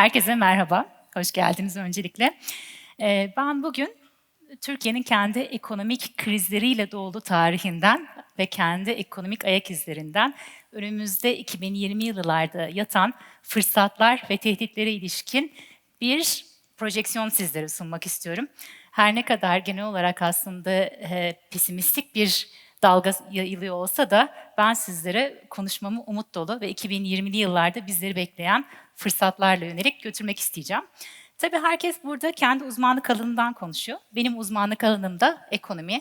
Herkese merhaba, hoş geldiniz öncelikle. Ee, Ben bugün Türkiye'nin kendi ekonomik krizleriyle dolu tarihinden ve kendi ekonomik ayak izlerinden önümüzde 2020 yıllarda yatan fırsatlar ve tehditlere ilişkin bir projeksiyon sizlere sunmak istiyorum. Her ne kadar genel olarak aslında e, pesimistik bir dalga yayılıyor olsa da ben sizlere konuşmamı umut dolu ve 2020'li yıllarda bizleri bekleyen fırsatlarla yönelik götürmek isteyeceğim. Tabii herkes burada kendi uzmanlık alanından konuşuyor. Benim uzmanlık alanım da ekonomi.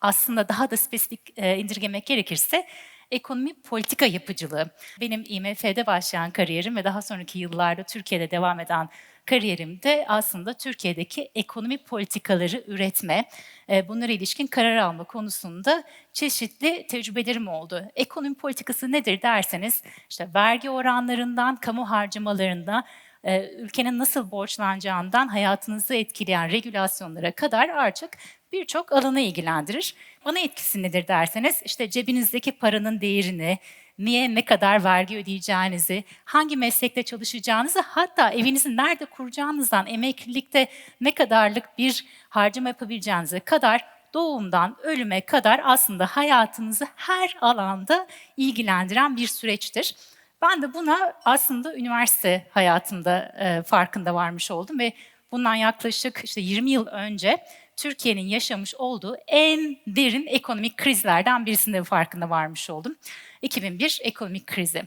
Aslında daha da spesifik e, indirgemek gerekirse ekonomi politika yapıcılığı. Benim IMF'de başlayan kariyerim ve daha sonraki yıllarda Türkiye'de devam eden kariyerimde aslında Türkiye'deki ekonomi politikaları üretme, e, bunlara ilişkin karar alma konusunda çeşitli tecrübelerim oldu. Ekonomi politikası nedir derseniz, işte vergi oranlarından, kamu harcamalarında, e, ülkenin nasıl borçlanacağından hayatınızı etkileyen regülasyonlara kadar artık birçok alanı ilgilendirir. Ana etkisi nedir derseniz, işte cebinizdeki paranın değerini, niye ne kadar vergi ödeyeceğinizi, hangi meslekte çalışacağınızı, hatta evinizi nerede kuracağınızdan, emeklilikte ne kadarlık bir harcama yapabileceğinize kadar doğumdan ölüme kadar aslında hayatınızı her alanda ilgilendiren bir süreçtir. Ben de buna aslında üniversite hayatımda farkında varmış oldum ve bundan yaklaşık işte 20 yıl önce Türkiye'nin yaşamış olduğu en derin ekonomik krizlerden birisinde farkında varmış oldum. 2001 ekonomik krizi.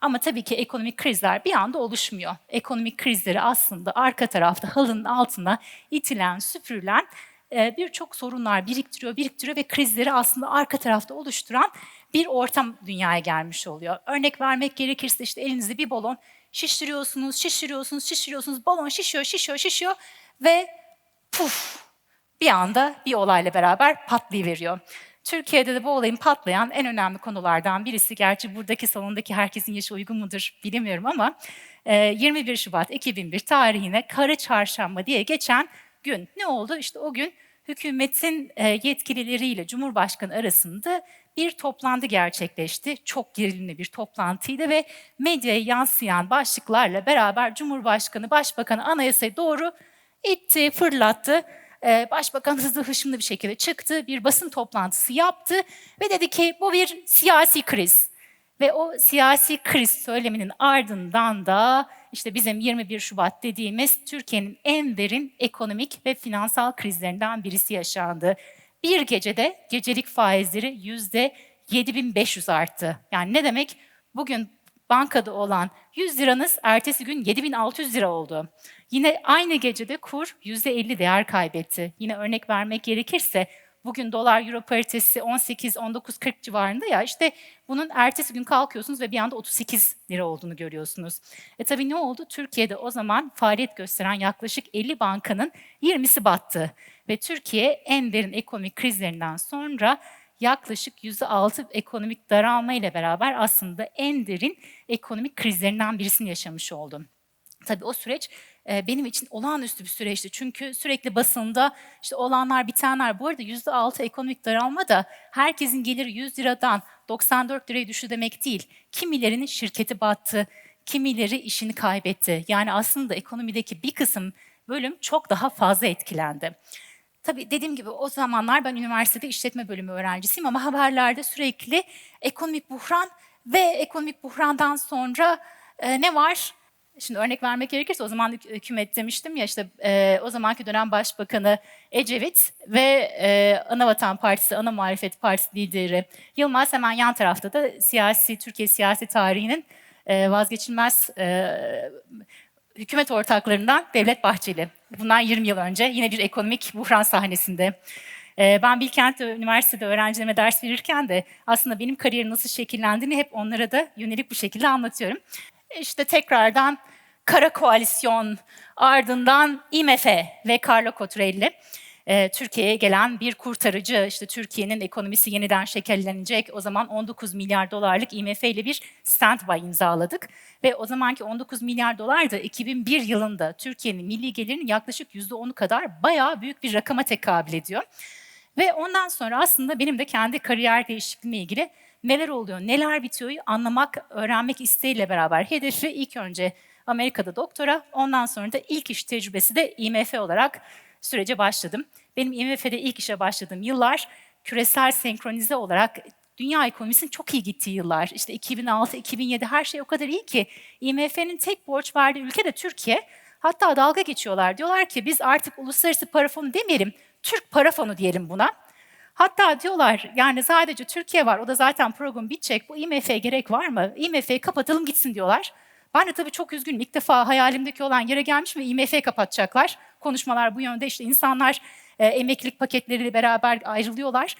Ama tabii ki ekonomik krizler bir anda oluşmuyor. Ekonomik krizleri aslında arka tarafta halının altına itilen, süpürülen e, birçok sorunlar biriktiriyor, biriktiriyor ve krizleri aslında arka tarafta oluşturan bir ortam dünyaya gelmiş oluyor. Örnek vermek gerekirse işte elinizde bir balon şişiriyorsunuz, şişiriyorsunuz, şişiriyorsunuz, balon şişiyor, şişiyor, şişiyor ve puf bir anda bir olayla beraber patlayıveriyor. Türkiye'de de bu olayın patlayan en önemli konulardan birisi, gerçi buradaki salondaki herkesin yaşı uygun mudur bilemiyorum ama 21 e, Şubat 2001 tarihine Kara Çarşamba diye geçen gün ne oldu? İşte o gün hükümetin e, yetkilileriyle Cumhurbaşkanı arasında bir toplantı gerçekleşti. Çok gerilimli bir toplantıydı ve medyaya yansıyan başlıklarla beraber Cumhurbaşkanı, Başbakanı anayasaya doğru itti, fırlattı. Ee, Başbakan hızlı hışımlı bir şekilde çıktı, bir basın toplantısı yaptı ve dedi ki bu bir siyasi kriz. Ve o siyasi kriz söyleminin ardından da işte bizim 21 Şubat dediğimiz Türkiye'nin en derin ekonomik ve finansal krizlerinden birisi yaşandı. Bir gecede gecelik faizleri yüzde 7500 arttı. Yani ne demek? Bugün bankada olan 100 liranız ertesi gün 7600 lira oldu. Yine aynı gecede kur %50 değer kaybetti. Yine örnek vermek gerekirse bugün dolar euro paritesi 18 19 40 civarında ya işte bunun ertesi gün kalkıyorsunuz ve bir anda 38 lira olduğunu görüyorsunuz. E tabii ne oldu? Türkiye'de o zaman faaliyet gösteren yaklaşık 50 bankanın 20'si battı ve Türkiye en derin ekonomik krizlerinden sonra yaklaşık %6 ekonomik daralma ile beraber aslında en derin ekonomik krizlerinden birisini yaşamış oldu. Tabii o süreç e, benim için olağanüstü bir süreçti. Çünkü sürekli basında işte olanlar bitenler. Bu arada %6 ekonomik daralma da herkesin geliri 100 liradan 94 liraya düştü demek değil. Kimilerinin şirketi battı, kimileri işini kaybetti. Yani aslında ekonomideki bir kısım bölüm çok daha fazla etkilendi. Tabii dediğim gibi o zamanlar ben üniversitede işletme bölümü öğrencisiyim ama haberlerde sürekli ekonomik buhran ve ekonomik buhrandan sonra e, ne var? Şimdi örnek vermek gerekirse o zaman hükümet demiştim ya işte e, o zamanki dönem başbakanı Ecevit ve e, Anavatan Partisi, Ana Muhalefet Partisi lideri Yılmaz hemen yan tarafta da siyasi Türkiye siyasi tarihinin e, vazgeçilmez e, hükümet ortaklarından Devlet Bahçeli. Bundan 20 yıl önce yine bir ekonomik buhran sahnesinde. E, ben Bilkent Üniversitede öğrencilerime ders verirken de aslında benim kariyerim nasıl şekillendiğini hep onlara da yönelik bu şekilde anlatıyorum. İşte tekrardan Kara Koalisyon, ardından IMF ve Carlo Cottarelli e, Türkiye'ye gelen bir kurtarıcı. İşte Türkiye'nin ekonomisi yeniden şekillenecek. O zaman 19 milyar dolarlık IMF ile bir standby imzaladık. Ve o zamanki 19 milyar dolar da 2001 yılında Türkiye'nin milli gelirinin yaklaşık %10'u kadar bayağı büyük bir rakama tekabül ediyor. Ve ondan sonra aslında benim de kendi kariyer değişikliğimle ilgili neler oluyor, neler bitiyor anlamak, öğrenmek isteğiyle beraber hedefi ilk önce Amerika'da doktora, ondan sonra da ilk iş tecrübesi de IMF olarak sürece başladım. Benim IMF'de ilk işe başladığım yıllar küresel senkronize olarak dünya ekonomisinin çok iyi gittiği yıllar. İşte 2006, 2007 her şey o kadar iyi ki IMF'nin tek borç verdiği ülke de Türkiye. Hatta dalga geçiyorlar. Diyorlar ki biz artık uluslararası para fonu demeyelim, Türk para fonu diyelim buna. Hatta diyorlar yani sadece Türkiye var, o da zaten program bitecek, bu IMF'ye gerek var mı? IMF'yi kapatalım gitsin diyorlar. Ben de tabii çok üzgünüm. İlk defa hayalimdeki olan yere gelmiş ve IMF'yi kapatacaklar. Konuşmalar bu yönde işte insanlar e, emeklilik paketleriyle beraber ayrılıyorlar.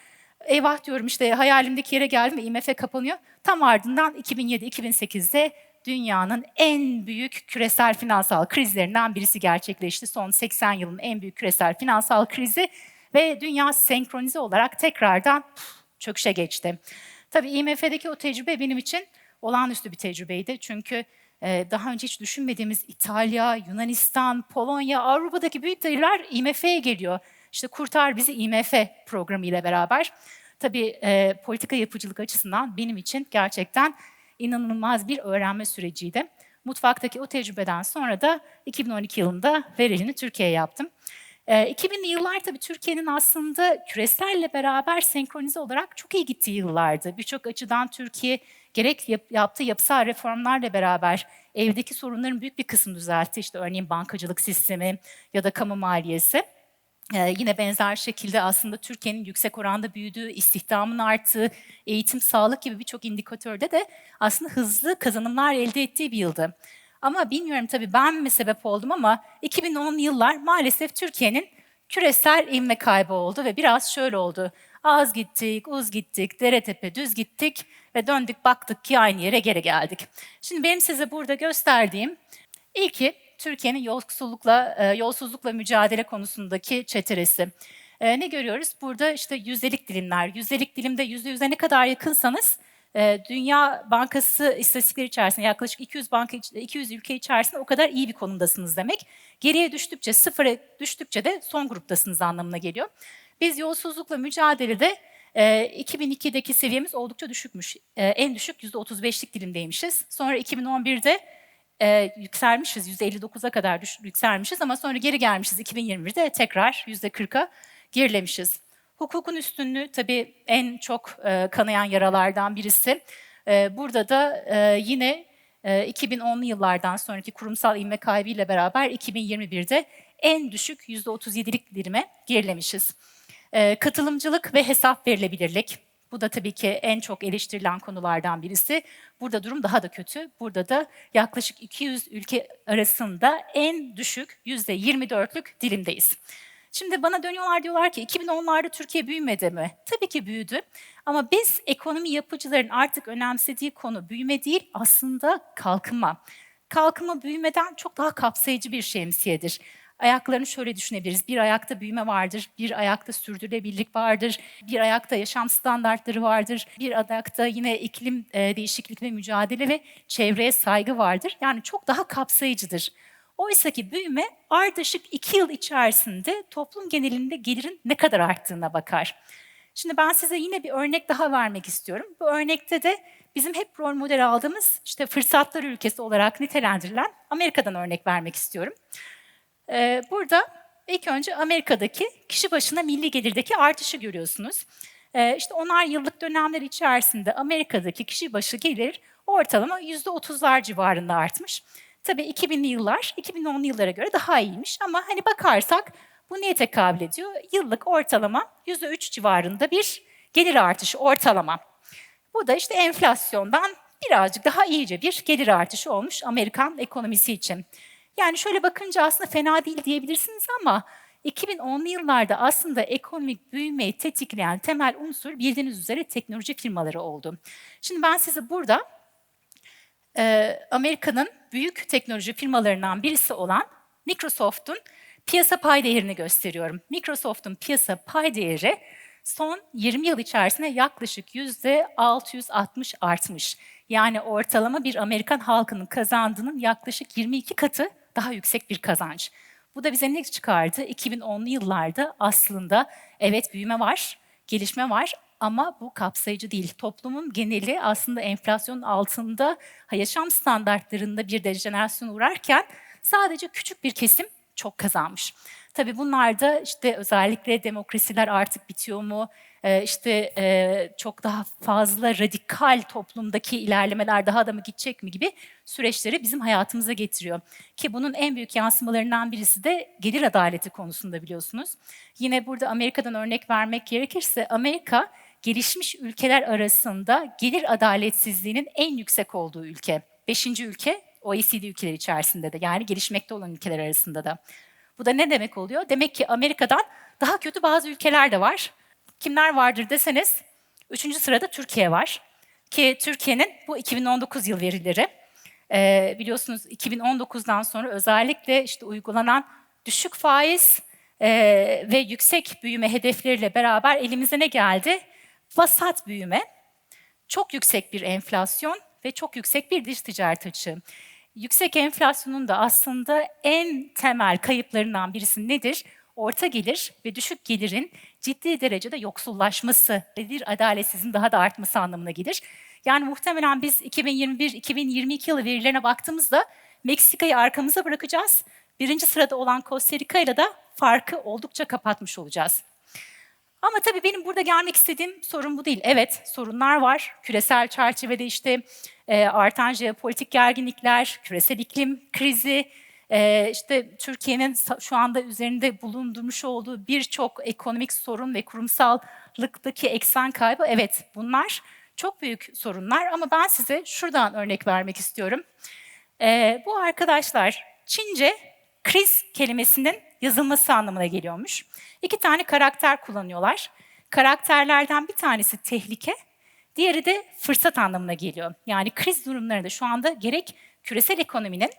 Eyvah diyorum işte hayalimdeki yere geldim ve IMF kapanıyor. Tam ardından 2007-2008'de dünyanın en büyük küresel finansal krizlerinden birisi gerçekleşti. Son 80 yılın en büyük küresel finansal krizi ve dünya senkronize olarak tekrardan çöküşe geçti. Tabii IMF'deki o tecrübe benim için olağanüstü bir tecrübeydi. Çünkü daha önce hiç düşünmediğimiz İtalya, Yunanistan, Polonya, Avrupa'daki büyük devletler IMF'ye geliyor. İşte Kurtar Bizi IMF programı ile beraber. Tabii e, politika yapıcılık açısından benim için gerçekten inanılmaz bir öğrenme süreciydi. Mutfaktaki o tecrübeden sonra da 2012 yılında verilini Türkiye'ye yaptım. E, 2000'li yıllar tabii Türkiye'nin aslında küreselle beraber senkronize olarak çok iyi gittiği yıllardı. Birçok açıdan Türkiye gerek yap, yaptığı yapısal reformlarla beraber evdeki sorunların büyük bir kısmını düzeltti. İşte örneğin bankacılık sistemi ya da kamu maliyesi. Ee, yine benzer şekilde aslında Türkiye'nin yüksek oranda büyüdüğü, istihdamın arttığı, eğitim, sağlık gibi birçok indikatörde de aslında hızlı kazanımlar elde ettiği bir yıldı. Ama bilmiyorum tabii ben mi sebep oldum ama 2010'lu yıllar maalesef Türkiye'nin küresel inme kaybı oldu ve biraz şöyle oldu. Az gittik, uz gittik, dere tepe düz gittik ve döndük baktık ki aynı yere geri geldik. Şimdi benim size burada gösterdiğim ilki Türkiye'nin yolsuzlukla, e, yolsuzlukla mücadele konusundaki çeteresi. E, ne görüyoruz? Burada işte yüzdelik dilimler. Yüzdelik dilimde yüzde yüze ne kadar yakınsanız e, Dünya Bankası istatistikleri içerisinde yaklaşık 200 banka 200 ülke içerisinde o kadar iyi bir konumdasınız demek. Geriye düştükçe, sıfıra düştükçe de son gruptasınız anlamına geliyor. Biz yolsuzlukla mücadelede 2002'deki seviyemiz oldukça düşükmüş. En düşük %35'lik dilimdeymişiz. Sonra 2011'de e, yükselmişiz, %59'a kadar düş, yükselmişiz ama sonra geri gelmişiz 2021'de tekrar %40'a gerilemişiz. Hukukun üstünlüğü tabii en çok e, kanayan yaralardan birisi. E, burada da e, yine e, 2010'lu yıllardan sonraki kurumsal inme kaybıyla beraber 2021'de en düşük %37'lik dilime gerilemişiz. E, katılımcılık ve hesap verilebilirlik. Bu da tabii ki en çok eleştirilen konulardan birisi. Burada durum daha da kötü. Burada da yaklaşık 200 ülke arasında en düşük %24'lük dilimdeyiz. Şimdi bana dönüyorlar diyorlar ki 2010'larda Türkiye büyümedi mi? Tabii ki büyüdü. Ama biz ekonomi yapıcıların artık önemsediği konu büyüme değil aslında kalkınma. Kalkınma büyümeden çok daha kapsayıcı bir şemsiyedir ayaklarını şöyle düşünebiliriz. Bir ayakta büyüme vardır, bir ayakta sürdürülebilirlik vardır, bir ayakta yaşam standartları vardır, bir ayakta yine iklim e, değişiklikle mücadele ve çevreye saygı vardır. Yani çok daha kapsayıcıdır. Oysa ki büyüme ardışık iki yıl içerisinde toplum genelinde gelirin ne kadar arttığına bakar. Şimdi ben size yine bir örnek daha vermek istiyorum. Bu örnekte de bizim hep rol model aldığımız işte fırsatlar ülkesi olarak nitelendirilen Amerika'dan örnek vermek istiyorum. Ee, burada ilk önce Amerika'daki kişi başına milli gelirdeki artışı görüyorsunuz. Ee, işte onar yıllık dönemler içerisinde Amerika'daki kişi başı gelir ortalama %30'lar civarında artmış. Tabii 2000'li yıllar 2010'lu yıllara göre daha iyiymiş ama hani bakarsak bu neye tekabül ediyor? Yıllık ortalama %3 civarında bir gelir artışı ortalama. Bu da işte enflasyondan birazcık daha iyice bir gelir artışı olmuş Amerikan ekonomisi için. Yani şöyle bakınca aslında fena değil diyebilirsiniz ama 2010'lu yıllarda aslında ekonomik büyümeyi tetikleyen temel unsur bildiğiniz üzere teknoloji firmaları oldu. Şimdi ben size burada e, Amerika'nın büyük teknoloji firmalarından birisi olan Microsoft'un piyasa pay değerini gösteriyorum. Microsoft'un piyasa pay değeri son 20 yıl içerisinde yaklaşık %660 artmış. Yani ortalama bir Amerikan halkının kazandığının yaklaşık 22 katı daha yüksek bir kazanç. Bu da bize ne çıkardı? 2010'lu yıllarda aslında evet büyüme var, gelişme var ama bu kapsayıcı değil. Toplumun geneli aslında enflasyonun altında yaşam standartlarında bir dejenerasyona uğrarken sadece küçük bir kesim çok kazanmış. Tabii bunlar da işte özellikle demokrasiler artık bitiyor mu? Ee, işte e, çok daha fazla radikal toplumdaki ilerlemeler daha da mı gidecek mi gibi süreçleri bizim hayatımıza getiriyor. Ki bunun en büyük yansımalarından birisi de gelir adaleti konusunda biliyorsunuz. Yine burada Amerika'dan örnek vermek gerekirse Amerika gelişmiş ülkeler arasında gelir adaletsizliğinin en yüksek olduğu ülke. Beşinci ülke OECD ülkeleri içerisinde de yani gelişmekte olan ülkeler arasında da. Bu da ne demek oluyor? Demek ki Amerika'dan daha kötü bazı ülkeler de var. Kimler vardır deseniz, üçüncü sırada Türkiye var. Ki Türkiye'nin bu 2019 yıl verileri. Ee, biliyorsunuz 2019'dan sonra özellikle işte uygulanan düşük faiz e, ve yüksek büyüme hedefleriyle beraber elimize ne geldi? Vasat büyüme, çok yüksek bir enflasyon ve çok yüksek bir dış ticaret açığı. Yüksek enflasyonun da aslında en temel kayıplarından birisi nedir? Orta gelir ve düşük gelirin ciddi derecede yoksullaşması ve bir adaletsizliğin daha da artması anlamına gelir. Yani muhtemelen biz 2021-2022 yılı verilerine baktığımızda Meksika'yı arkamıza bırakacağız. Birinci sırada olan Costa Rica ile de farkı oldukça kapatmış olacağız. Ama tabii benim burada gelmek istediğim sorun bu değil. Evet, sorunlar var. Küresel çerçevede işte e, artan jeopolitik gerginlikler, küresel iklim krizi, e, işte Türkiye'nin şu anda üzerinde bulundurmuş olduğu birçok ekonomik sorun ve kurumsallıktaki eksen kaybı. Evet, bunlar çok büyük sorunlar ama ben size şuradan örnek vermek istiyorum. E, bu arkadaşlar Çince kriz kelimesinin yazılması anlamına geliyormuş. İki tane karakter kullanıyorlar. Karakterlerden bir tanesi tehlike, diğeri de fırsat anlamına geliyor. Yani kriz durumlarında şu anda gerek küresel ekonominin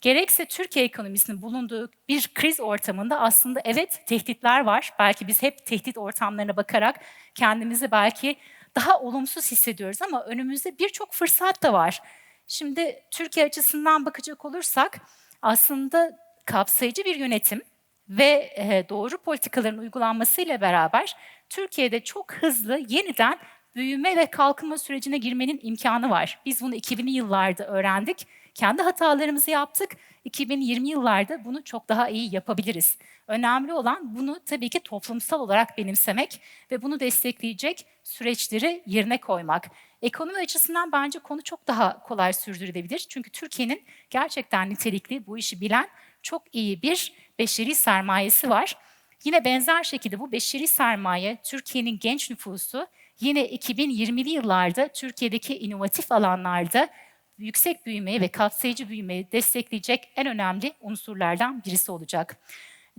gerekse Türkiye ekonomisinin bulunduğu bir kriz ortamında aslında evet tehditler var. Belki biz hep tehdit ortamlarına bakarak kendimizi belki daha olumsuz hissediyoruz ama önümüzde birçok fırsat da var. Şimdi Türkiye açısından bakacak olursak aslında kapsayıcı bir yönetim ve e, doğru politikaların uygulanmasıyla beraber Türkiye'de çok hızlı yeniden büyüme ve kalkınma sürecine girmenin imkanı var. Biz bunu 2000'li yıllarda öğrendik. Kendi hatalarımızı yaptık. 2020 yıllarda bunu çok daha iyi yapabiliriz. Önemli olan bunu tabii ki toplumsal olarak benimsemek ve bunu destekleyecek süreçleri yerine koymak. Ekonomi açısından bence konu çok daha kolay sürdürülebilir. Çünkü Türkiye'nin gerçekten nitelikli, bu işi bilen çok iyi bir beşeri sermayesi var. Yine benzer şekilde bu beşeri sermaye, Türkiye'nin genç nüfusu yine 2020'li yıllarda Türkiye'deki inovatif alanlarda yüksek büyümeyi ve kapsayıcı büyümeyi destekleyecek en önemli unsurlardan birisi olacak.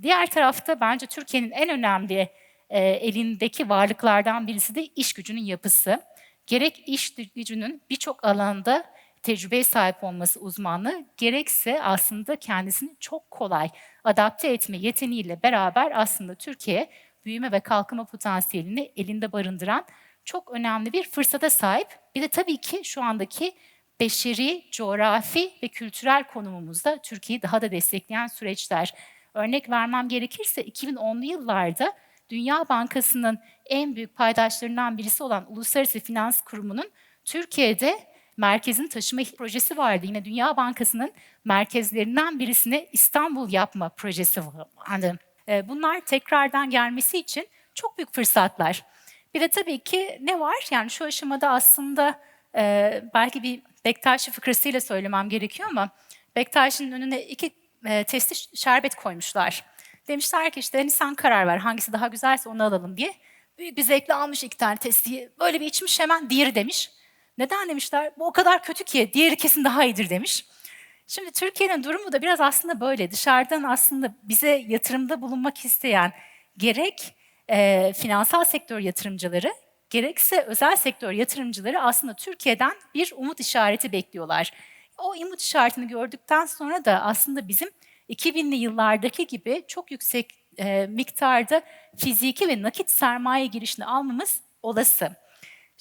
Diğer tarafta bence Türkiye'nin en önemli e, elindeki varlıklardan birisi de iş gücünün yapısı. Gerek iş gücünün birçok alanda tecrübeye sahip olması uzmanlığı, gerekse aslında kendisini çok kolay adapte etme yeteneğiyle beraber aslında Türkiye büyüme ve kalkınma potansiyelini elinde barındıran çok önemli bir fırsata sahip. Bir de tabii ki şu andaki beşeri, coğrafi ve kültürel konumumuzda Türkiye'yi daha da destekleyen süreçler. Örnek vermem gerekirse 2010'lu yıllarda Dünya Bankası'nın en büyük paydaşlarından birisi olan Uluslararası Finans Kurumu'nun Türkiye'de merkezin taşıma projesi vardı. Yine Dünya Bankası'nın merkezlerinden birisine İstanbul yapma projesi vardı. Ee, bunlar tekrardan gelmesi için çok büyük fırsatlar. Bir de tabii ki ne var? Yani şu aşamada aslında e, belki bir Bektaşi fıkrasıyla söylemem gerekiyor ama Bektaşi'nin önüne iki e, testi şerbet koymuşlar. Demişler ki işte hani sen karar ver hangisi daha güzelse onu alalım diye. Büyük bir zevkle almış iki tane testiyi. Böyle bir içmiş hemen diğeri demiş. Neden demişler? Bu o kadar kötü ki diğeri kesin daha iyidir demiş. Şimdi Türkiye'nin durumu da biraz aslında böyle. Dışarıdan aslında bize yatırımda bulunmak isteyen gerek e, finansal sektör yatırımcıları gerekse özel sektör yatırımcıları aslında Türkiye'den bir umut işareti bekliyorlar. O umut işaretini gördükten sonra da aslında bizim 2000'li yıllardaki gibi çok yüksek e, miktarda fiziki ve nakit sermaye girişini almamız olası.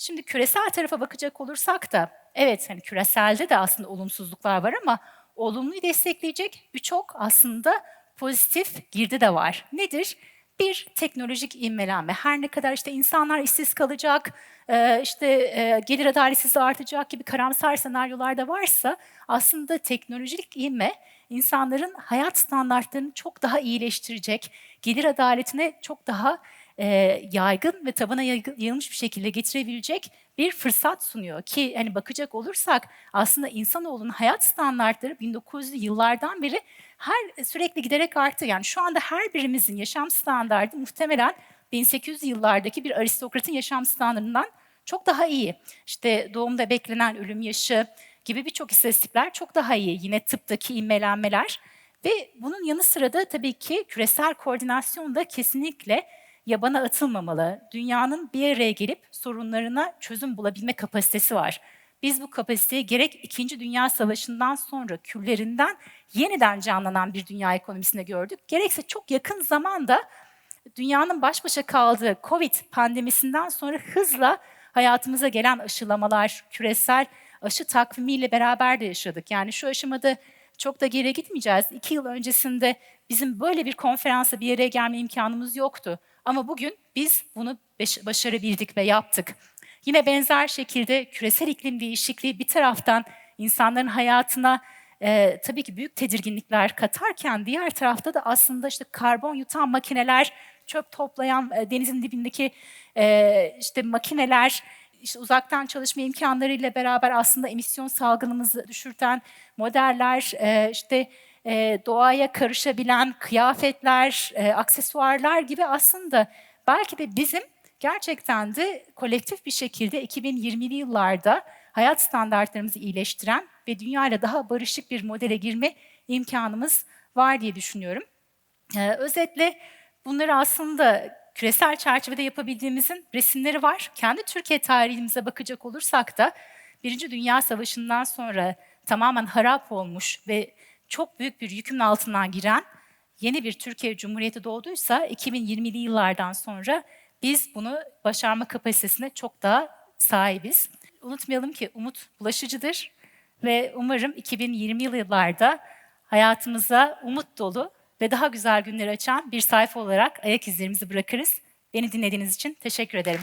Şimdi küresel tarafa bakacak olursak da evet hani küreselde de aslında olumsuzluklar var ama olumluyu destekleyecek birçok aslında pozitif girdi de var. Nedir? Bir teknolojik ivmelenme. Her ne kadar işte insanlar işsiz kalacak, e, işte e, gelir adaletsizliği artacak gibi karamsar senaryolar da varsa aslında teknolojik ivme insanların hayat standartlarını çok daha iyileştirecek, gelir adaletine çok daha e, yaygın ve tabana yayılmış bir şekilde getirebilecek bir fırsat sunuyor ki hani bakacak olursak aslında insanoğlunun hayat standartları 1900'lü yıllardan beri her sürekli giderek arttı. Yani şu anda her birimizin yaşam standardı muhtemelen 1800 yıllardaki bir aristokratın yaşam standartından çok daha iyi. İşte doğumda beklenen ölüm yaşı gibi birçok istatistikler çok daha iyi. Yine tıptaki ivmelenmeler ve bunun yanı sıra da tabii ki küresel koordinasyon da kesinlikle yabana atılmamalı. Dünyanın bir araya gelip sorunlarına çözüm bulabilme kapasitesi var. Biz bu kapasiteyi gerek İkinci Dünya Savaşı'ndan sonra küllerinden yeniden canlanan bir dünya ekonomisinde gördük. Gerekse çok yakın zamanda dünyanın baş başa kaldığı Covid pandemisinden sonra hızla hayatımıza gelen aşılamalar, küresel aşı takvimiyle beraber de yaşadık. Yani şu aşamada çok da geri gitmeyeceğiz. İki yıl öncesinde bizim böyle bir konferansa bir araya gelme imkanımız yoktu. Ama bugün biz bunu başarabildik ve yaptık. Yine benzer şekilde küresel iklim değişikliği bir taraftan insanların hayatına e, tabii ki büyük tedirginlikler katarken diğer tarafta da aslında işte karbon yutan makineler, çöp toplayan e, denizin dibindeki e, işte makineler, işte uzaktan çalışma imkanlarıyla beraber aslında emisyon salgınımızı düşürten modeller, e, işte e, doğaya karışabilen kıyafetler, e, aksesuarlar gibi aslında belki de bizim gerçekten de kolektif bir şekilde 2020'li yıllarda hayat standartlarımızı iyileştiren ve dünyayla daha barışık bir modele girme imkanımız var diye düşünüyorum. Ee, özetle bunları aslında küresel çerçevede yapabildiğimizin resimleri var. Kendi Türkiye tarihimize bakacak olursak da Birinci Dünya Savaşı'ndan sonra tamamen harap olmuş ve çok büyük bir yükün altından giren yeni bir Türkiye Cumhuriyeti doğduysa 2020'li yıllardan sonra biz bunu başarma kapasitesine çok daha sahibiz. Unutmayalım ki umut bulaşıcıdır ve umarım 2020 yıllarda hayatımıza umut dolu ve daha güzel günler açan bir sayfa olarak ayak izlerimizi bırakırız. Beni dinlediğiniz için teşekkür ederim.